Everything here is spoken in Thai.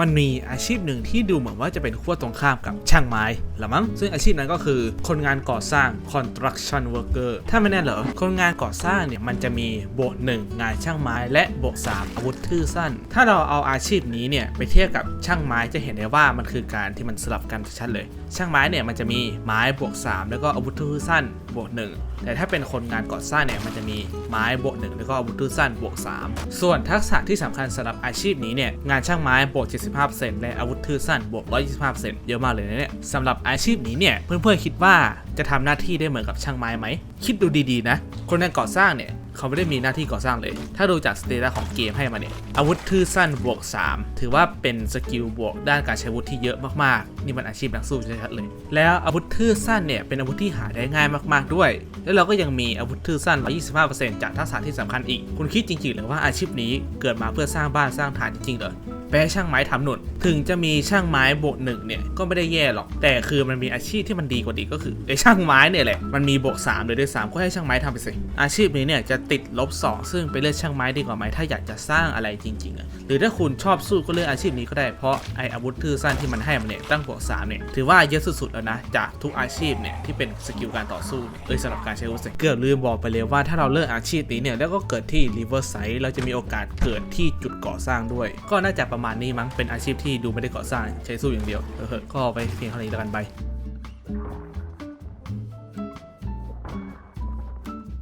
มันมีอาชีพหนึ่งที่ดูเหมือนว่าจะเป็นขั้วตรงข้ามกับช่างไม้ละมั้งซึ่งอาชีพนั้นก็คือคนงานก่อสร้าง construction worker ถ้าไม่แน่เหรอคนงานก่อสร้างเนี่ยมันจะมีบวกหนึ่งงานช่างไม้ และบวกสามอาวุธทื่อสั้น ถ้าเราเอาอาชีพนี้เนี่ยไปเทียบกับช่างไม้จะเห็นได้ว่ามันคือการที่มันสลับกันชัดเลย ช่างไม้เนี่ยมันจะมีไม้บวกสามแล้วก็อาวุธทื่อสั้น บวกหนึ่งแต่ถ้าเป็นคนงานก่อสร้างเนี่ยมันจะมีไม้บวกหนึ่งแล้วก็อาวุธสั้นบวก3 ส่วนทักษะที่สำคัญสำหรับอาชีพนี้เนี่ยงานช่างไม้บวก 75%และอาวุธทื่อสั้นบวก 125%เยอะมากเลยนะเนี่ยสำหรับอาชีพนี้เนี่ยเพื่อนๆคิดว่า จะทำหน้าที่ได้เหมือนกับช่างไม้ไหม คิดดูดีๆนะ คนงานก่อสร้างเนี่ย เขาไม่ได้มีหน้าที่ก่อสร้างเลย ถ้าดูจากสเตตัสของเกมให้มาเนี่ย อาวุธทื่อสั้นบวก 3 ถือว่าเป็นสกิลบวกด้านการใช้อาวุธที่เยอะมากๆ นี่มันอาชีพนักสู้ชัดเลย แล้วอาวุธทื่อสั้นเนี่ยเป็นอาวุธที่หาได้ง่ายมากๆด้วย แล้วเราก็ยังมีอาวุธทื่อสั้น 125%จากทักษะที่สำคัญอีก คุณคิดจริงๆหรือว่าอาชีพนี้เกิดมาเพื่อสร้างบ้านสร้างฐานจริงๆเหรอไปให้ช่างไม้ทำหนุนถึงจะมีช่างไม้บวกหนึ่งเนี่ยก็ไม่ได้แย่หรอก แต่คือมันมีอาชีพที่มันดีกว่าดีก็คือไอชางไม้เนี่ยแหละมันมีบวก3เลยด้วยซ้ำก็ให้ช่างไม้ทำไปสิอาชีพนี้เนี่ยจะติดลบ 2 ซึ่งไปเลือกช่างไม้ดีกว่าไหมถ้าอยากจะสร้างอะไรจริงๆอะหรือถ้าคุณชอบสู้ก็เลือกอาชีพนี้ก็ได้เพราะไออาวุธทื่อสั้นที่มันให้มันเนี่ยตั้งบวก3เนี่ยถือว่าเยอะสุดๆแล้วนะจากทุกอาชีพเนี่ยที่เป็นสกิลการต่อสู้เนี่ยเลยสำหรับการใช้อาวุธเกือบลืมบอกไปเลยว่าถ้าเราเลือกอาชีพนี้เนี่ยแล้วก็เกิดที่ River Side เราจะมีโอกาสเกิดที่จุดก่อสร้างด้วย ก็น่าจะประมาณนี้มั้งเป็นอาชีพที่ดูไม่ได้ก่อสร้างใช้สู้อย่างเดียวเออก็ไปเพียงเท่านี้แล้วกันไป